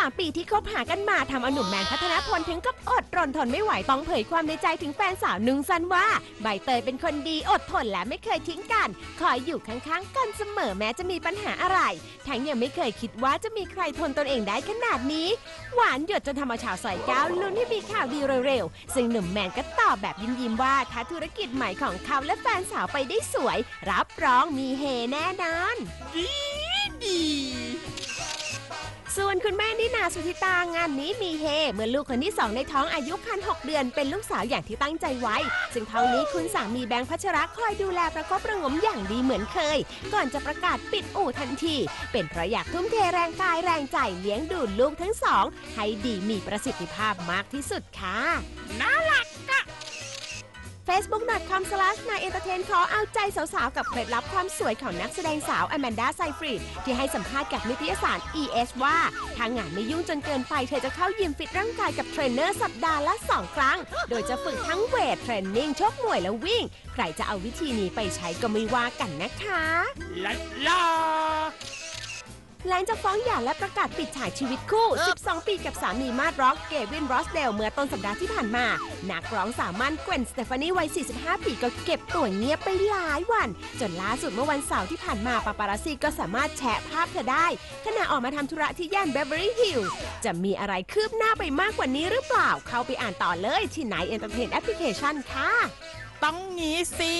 3 ปีที่คบหากันมาทำเอาหนุ่มแมนพัฒนพลถึงกับอดรนทนไม่ไหวต้องเผยความในใจถึงแฟนสาวนุงซันว่า ใบเตยเป็นคนดีอดทนและไม่เคยทิ้งกัน คอยอยู่ข้างๆกันเสมอแม้จะมีปัญหาอะไร ทั้งยังไม่เคยคิดว่าจะมีใครทนตนเองได้ขนาดนี้ หวานหยดจนทำเอาชาวซอยก้าวลุ้นให้มีข่าวดีเร็วๆ ซึ่งหนุ่มแมนก็ตอบแบบยิ้มๆว่าถ้าธุรกิจใหม่ของเขาและแฟนสาวไปได้สวย รับรองมีเฮแน่นอน ส่วนคุณแม่นินาสุธิตางานนี้มีเฮเมื่อลูกคนที่สองในท้องอายุคัน 6 เดือนเป็นลูกสาวอย่างที่ตั้งใจไว้ ซึ่งท้องนี้คุณสามีแบงค์พัชระคอยดูแลประคบประงมอย่างดีเหมือนเคย ก่อนจะประกาศปิดอู่ทันที เป็นเพราะอยากทุ่มเทแรงกายแรงใจเลี้ยงดูลูกทั้งสอง ให้ดีมีประสิทธิภาพมากที่สุดค่ะนะ ยเอนเตอร์เทนขอเอาใจสาวๆ กับเคล็ดลับความสวยของนักแสดงสาวแอมแมนดาไซฟรีดที่ให้สัมภาษณ์กับนิตยสาร ES ว่าถ้างานไม่ยุ่งจนเกินไปเธอจะเข้ายิมฟิตร่างกายกับเทรนเนอร์สัปดาห์ละ 2 ครั้ง โดยจะฝึกทั้งเวทเทรนนิ่งชกมวยและวิ่ง ใครจะเอาวิธีนี้ไปใช้ก็ไม่ว่ากันนะคะ ลันลา หลังจากฟ้องหย่าและประกาศปิดฉายชีวิตคู่ 12 ปีกับสามีมาดร็อกเกวินรอสเดลเมื่อต้นสัปดาห์ที่ผ่านมา นักร้องสาวมั่นเกวนสเตฟานีวัย 45 ปีก็เก็บตัวเงียบไปหลายวัน จนล่าสุดเมื่อวันเสาร์ที่ผ่านมาปาปาราซีก็สามารถแชะภาพเธอได้ ขณะออกมาทำธุระที่ย่านเบเวอรี่ฮิลล์จะมีอะไรคืบหน้าไปมากกว่านี้หรือเปล่า เข้าไปอ่านต่อเลยที่ไหนเอนเตอร์เทนแอปพลิเคชันค่ะ ต้องงี้สิ